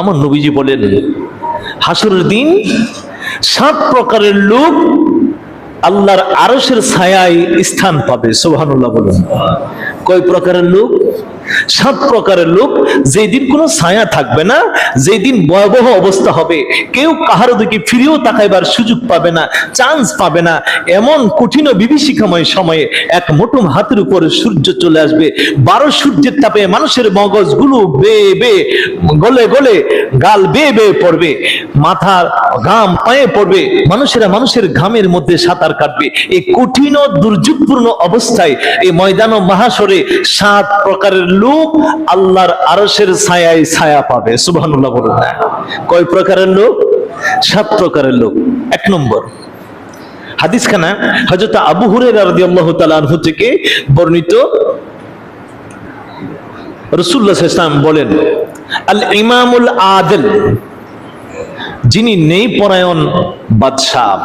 আমার নবীজি বলেন, হাসরের দিন সাত প্রকারের লোক আল্লাহর আরসের ছায়ায় স্থান পাবে সোহানুল্লাহ বলুন। কয় প্রকারের লোক? সাত প্রকারের লোক যেদিন কোনো ছায়া থাকবে না, যেদিন ভয়াবহ অবস্থা হবে, কেউ কাহারো দিকে ফিরেও তাকাইবার সুযোগ পাবে না চান্স পাবে না। এমন কঠিন বিভীষিকাময় সময়ে এক মোটম হাতের উপরে সূর্য চলে আসবে। বারো সূর্যের তাপে মানুষের মগজগুলো বেয়ে বেয়ে গলে গলে গাল বেয়ে বেয়ে পড়বে। মাথার ঘাম পায়ে পড়বে। মানুষেরা মানুষের ঘামের মধ্যে সাঁতার কাটবে। এই কঠিন দুর্যোগপূর্ণ অবস্থায় এই ময়দান মহাসরে সাত প্রকারের লোক আল্লাহর আরশের ছায়ায় ছায়া পাবে, সুবহানাল্লাহ বলুন। কয় প্রকারের লোক? সাত প্রকারের লোক। এক নম্বর। হাদিসখানা হযরত আবু হুরায়রা রাদিয়াল্লাহু তাআলা আনহু থেকে বর্ণিত। রাসূলুল্লাহ সাল্লাল্লাহু বলেন আল ইমামুল আদিল যিনি নেই পরায়ণ বাদশাহ।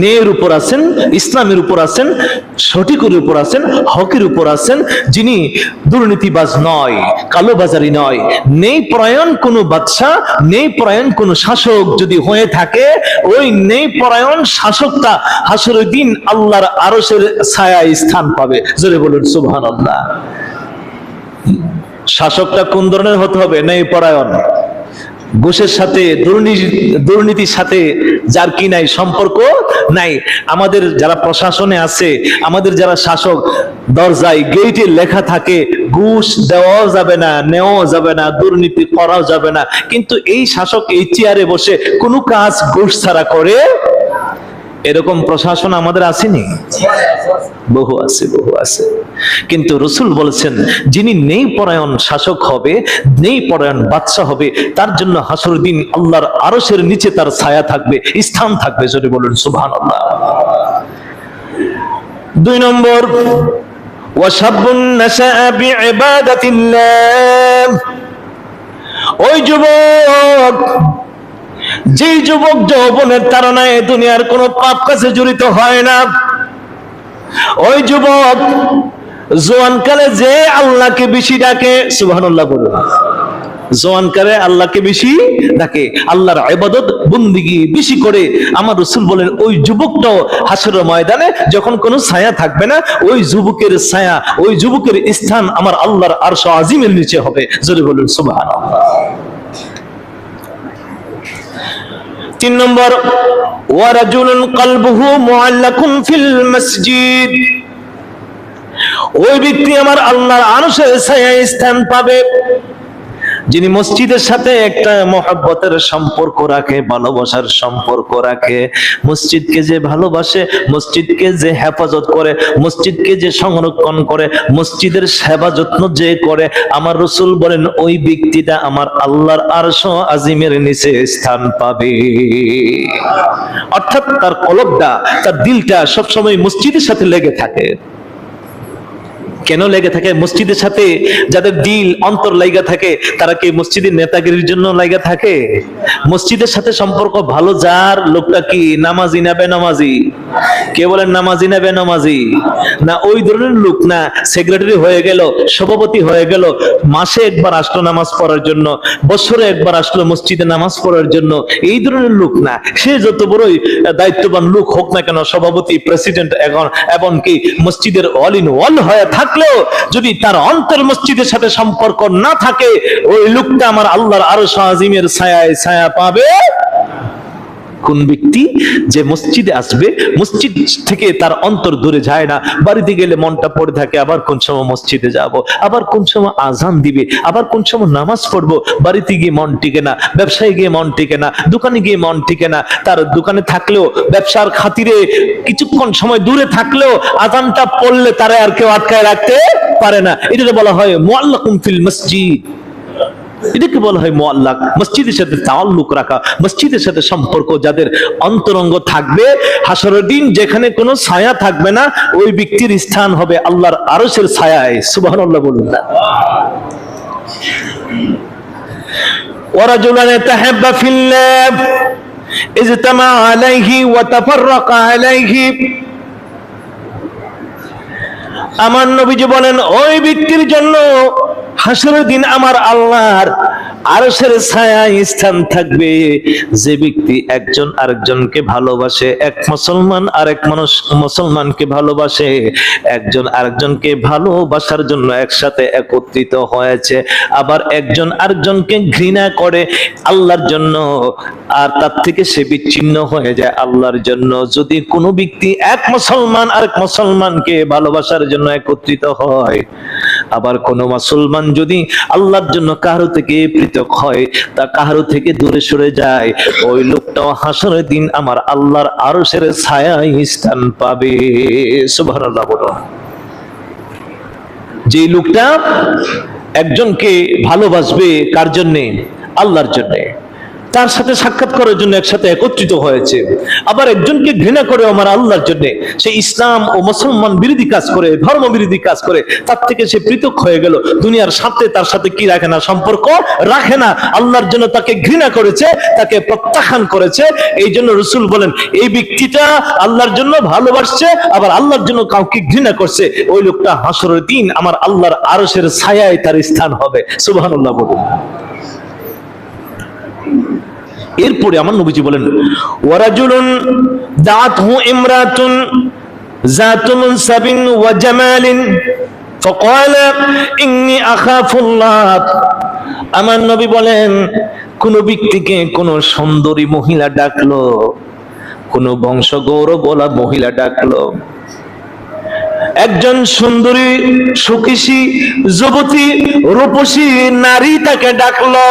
ন্যায়ের উপর আছেন, ইসলামের উপর আছেন, সঠিকের উপর আছেন, হকের উপর আছেন, যিনি দুর্নীতিবাজ নয়, কালোবাজারি নয়। নেই পরায়ণ কোন বাদশাহ, নেই পরায়ণ কোন শাসক যদি হয়ে থাকে, ওই নেই পরায়ণ শাসকটা হাসরের দিন আল্লাহর আরশের ছায়ায় স্থান পাবে। জোরে বলুন, সুবহানাল্লাহ। শাসকটা কোন ধরনের হতে হবে? নেই পরায়ণ। ঘুষের সাথে, দুর্নীতি, দুর্নীতির সাথে যার কি নাই, সম্পর্ক নাই। আমাদের যারা প্রশাসনে আছে, আমাদের যারা শাসক, দরজায়, গেইটে লেখা থাকে, ঘুষ দেওয়াও যাবে না, নেওয়াও যাবে না, দুর্নীতি করাও যাবে না। কিন্তু এই শাসক এই চেয়ারে বসে কোনো কাজ ঘুষ ছাড়া করে এরকম প্রশাসন আমাদের আসেনি? বহু আছে বহু আছে। কিন্তু রসুল বলেছেন, যিনি নেই পরায়ণ শাসক হবে, নেই পরায়ণ বাদশা হবে, তার জন্য হাসর দিন আল্লাহর আরশের নিচে তার ছায়া থাকবে, স্থান থাকবে, যদি বলুন সুবহান দুই নম্বর ওই যুবক যেই যুবক যৌবনের তারনায় দুনিয়ার কোনো পাপ কাছে জড়িত হয় না। ওই যুবক জোয়ানকালে যে আল্লাহকে বেশি ডাকে, সুবহানাল্লাহ বলুন। জোয়ানকালে আল্লাহকে বেশি ডাকে, আল্লাহর ইবাদত, বন্দিগি বেশি করে। আমার রসুল বলেন, ওই যুবকটাও হাসর ময়দানে যখন কোনো ছায়া থাকবে না, ওই যুবকের ছায়া, ওই যুবকের স্থান আমার আল্লাহর আরশ আজিমের নিচে হবে। জোরে বলুন, সুবহানাল্লাহ। তিন নম্বর ওয়ারাজুলুন কলবুহু মুআল্লাকুন ফিল মসজিদ। ওই ব্যক্তি আমার আল্লাহর আরশের ছায়ায় স্থান পাবে। যিনি মসজিদের সাথে একটা মহাব্বতের সম্পর্ক রাখে, ভালোবাসার সম্পর্ক রাখে, মসজিদকে যে ভালোবাসে, মসজিদকে যে হেফাজত করে, মসজিদকে যে সংরক্ষণ করে, মসজিদের সেবা যত্ন যে করে, আমার রসুল বলেন, ওই ব্যক্তিটা আমার আল্লাহর আরশ আজিমের নিচে স্থান পাবে। অর্থাৎ তার কলবটা, তার দিলটা সবসময় মসজিদের সাথে লেগে থাকে। কেন লেগে থাকে? মসজিদের সাথে যাদের দিল অন্তর লাইগা থাকে, তারা কি মসজিদের নেতাগিরির জন্য লাইগা থাকে? মসজিদের সাথে সম্পর্ক ভালো, যার লোকটা কি নামাজি না বেনামাজি? কে বলেন নামাজি না বেনামাজি? না ওই ধরনের লোক না সেক্রেটারি হয়ে গেল, সভাপতি হয়ে গেল, মাসে একবার আসলো নামাজ পড়ার জন্য, বছরে একবার আসলো মসজিদে নামাজ পড়ার জন্য, এই ধরনের লোক না। সে যত বড়ই দায়িত্ববান লোক হোক না কেন, সভাপতি প্রেসিডেন্ট এখন, এবং কি মসজিদের অল ইন ওয়ান হয়ে থাকলেও যদি তার অন্তর মসজিদের সাথে সম্পর্ক না থাকে, ওই লোকটা আমার আল্লাহর আরও আজিমের ছায়ায় ছায়া পাবে? কোন ব্যক্তি যে মসজিদে আসবে, মসজিদ থেকে তার অন্তর দূরে যায় না। বাড়িতে গেলে মনটা পড়ে থাকে, আবার কোন সময় মসজিদে যাব, আবার কোন সময় আজান দিবে, আবার কোন সময় নামাজ পড়ব। বাড়িতে গিয়ে মন টিকে না, ব্যবসায় গিয়ে মন টিকে না, দোকানে গিয়ে মন টিকে না। তার দোকানে থাকলেও, ব্যবসার খাতিরে কিছুক্ষণ সময় দূরে থাকলেও আজানটা পড়লে তারা আর কেউ আটকায় রাখতে পারে না। এটা বলা হয় মোয়াল্লাকুম ফিল মসজিদ। এটাকে বলা হয় মোয়াল্লাক মসজিদের সাথে তাল্লুক রাখা মসজিদের সাথে সম্পর্ক যাদের অন্তরঙ্গ থাকবে হাসরের দিন যেখানে কোনো ছায়া থাকবে না ওই ব্যক্তির স্থান হবে আল্লাহর আরশের ছায়ায় সুবহানাল্লাহ বলুন না ورجلان تحب في الله اجتمع عليه وتفرق عليه আমার নবীজি বলেন ওই ব্যক্তির জন্য হাসরের দিন আমার আল্লাহর আরশের ছায়া স্থান থাকবে। যে ব্যক্তি একজন আরেকজনকে ভালোবাসে, এক মুসলমান আরেক মানুষ মুসলমানকে ভালোবাসে, একজন আরেকজনকে ভালোবাসার জন্য একসাথে একত্রিত হয়েছে, আবার একজন আরেকজনকে ঘৃণা করে আল্লাহর জন্য, আর তার থেকে সে বিচ্ছিন্ন হয়ে যায় আল্লাহর জন্য। যদি কোনো ব্যক্তি এক মুসলমান আরেক মুসলমানকে ভালোবাসার জন্য একত্রিত হয় আবার কোন মুসলমান যদি আল্লাহর জন্য কারও থেকে পৃথক হয়, তা কারও থেকে দূরে সরে যায়। ওই লোকটাও হাসরের দিন আমার আল্লাহর আরও সেরে ছায়ায় স্থান পাবে। যে লোকটা একজনকে ভালোবাসবে কার জন্যে? আল্লাহর জন্যে। তার সাথে সাক্ষাৎ করার জন্য একসাথে একত্রিত হয়েছে। আবার একজনকে ঘৃণা করে আমার আল্লাহর জন্য সে ইসলাম ও মুসলমান বিরোধী কাজ করে, ধর্ম বিরোধী কাজ করে, তার থেকে সে পৃথক হয়ে গেল। দুনিয়ার সাথে তার সাথে কি রাখে না, সম্পর্ক রাখে না। আল্লাহর জন্য তাকে ঘৃণা করেছে, তাকে প্রত্যাখ্যান করেছে। এই জন্য রসুল বলেন, এই ব্যক্তিটা আল্লাহর জন্য ভালোবাসছে, আবার আল্লাহর জন্য কাউকে ঘৃণা করছে। ওই লোকটা হাসরের দিন আমার আল্লাহর আরসের ছায়ায় তার স্থান হবে। সুবহানাল্লাহ বলুন। এরপরে আমার নবীজি বলেন ওয়ারাজুলুন দাআতহু ইমরাতুন যাতু মুনসাবিন ওয়া জামালিন فقال إني أخاف الله আমার নবী বলেন কোন ব্যক্তিকে কোন সুন্দরী মহিলা ডাকলো কোন বংশ গৌরব বলা মহিলা ডাকলো একজন সুন্দরী সুখী যুবতী রূপসী নারী তাকে ডাকলো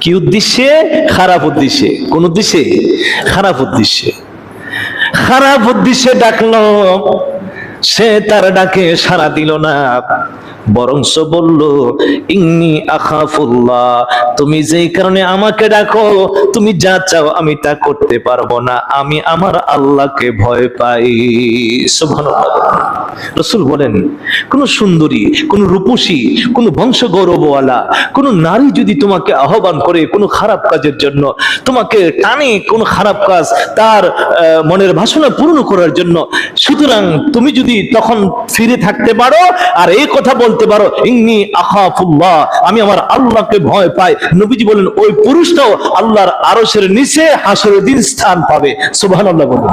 কি উদ্দেশ্যে? খারাপ উদ্দেশ্যে। কোন উদ্দেশ্যে? খারাপ উদ্দেশ্যে। খারাপ উদ্দেশ্যে ডাকলো, সে তার ডাকে সারা দিল না। বরংস বলল, ইন্নি আখাফুল্লাহ, তুমি যেই কারণে আমাকে ডাকো, তুমি যা চাও আমি তা করতে পারব না। আমি আমার আল্লাহকে ভয় পাই। সুবহানাল্লাহ। রসুল বলেন, কোন সুন্দরী, কোন রূপসী, কোন বংশ গৌরবওয়ালা কোন নারী যদি তোমাকে আহ্বান করে কোন খারাপ কাজের জন্য, তোমাকে টানে কোন খারাপ কাজ তার মনের বাসনা পূর্ণ করার জন্য, সুতরাং তুমি যদি তখন ফিরে থাকতে পারো আর এই কথা বলতে পারো, ইন্নি আখাফুল্লাহ, আমি আমার আল্লাহকে ভয় পাই। নবীজি বলেন, ওই পুরুষটাও আল্লাহর আরশের নিচে হাসরের দিন স্থান পাবে। সুবহানাল্লাহ বলুন।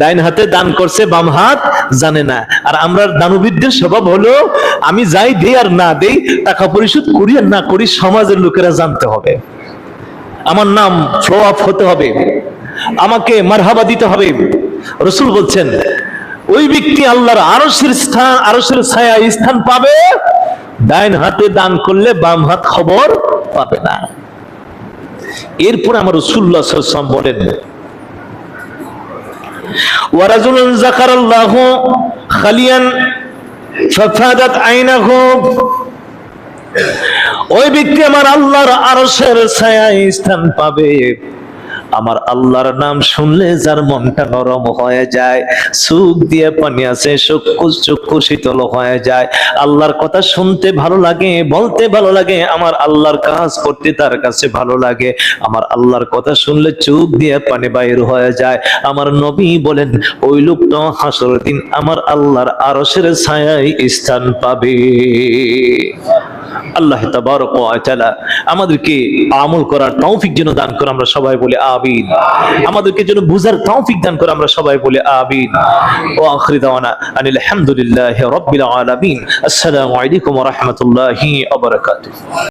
ডাইন হাতে দান করছে, বাম হাত জানে না। আর আমরা দানবীরদের স্বভাব হলো, আমি যাই দেই আর না দেই, টাকা পরিশোধ করি আর না করি, সমাজের লোকেরা জানতে হবে। আমার নাম ফ্লো আপ হতে হবে। আমাকে মারহাবা দিতে হবে। রসুল বলছেন, ওই ব্যক্তি আল্লাহর আরশের স্থান আরসের ছায়া স্থান পাবে, ডাইন হাতে দান করলে বাম হাত খবর পাবে না। এরপর আমার রসুল্লাহ বলেন ওয়ারাজুলুন যাকারাল্লাহু খালিয়ান ফাফাদাত আইনাহু। ওই ব্যক্তি আমার আল্লাহর আরশের ছায়ায় স্থান পাবে। আমার আল্লাহর নাম শুনলে যার মনটা নরম হয়ে যায় সুখ দিয়ে পানি আছে চক্ষু চক্ষু শীতল হয়ে যায়। আল্লাহর কথা শুনতে ভালো লাগে, বলতে ভালো লাগে, আমার আল্লাহর কাজ করতে তার কাছে ভালো লাগে। আমার আল্লাহর কথা শুনলে চোখ দিয়ে পানি বাইর হয়ে যায়। আমার নবী বলেন, ওই লোকটা হাসর দিন আমার আল্লাহর আরশের ছায়ায় স্থান পাবে। আল্লাহ তাবারক ওয়া তাআলা আমাদেরকে আমল করার তৌফিক যেন দান করে, আমরা সবাই বলি, আমিন। আমাদেরকে যেন বুঝার তৌফিক দান করে আমরা সবাই বলে আমিন। ও আখির দাওয়ানা আনিল হামদুলিল্লাহি রাব্বিল আলামিন। আসসালামু আলাইকুম ওয়া রাহমাতুল্লাহি ওয়া বারাকাতুহু।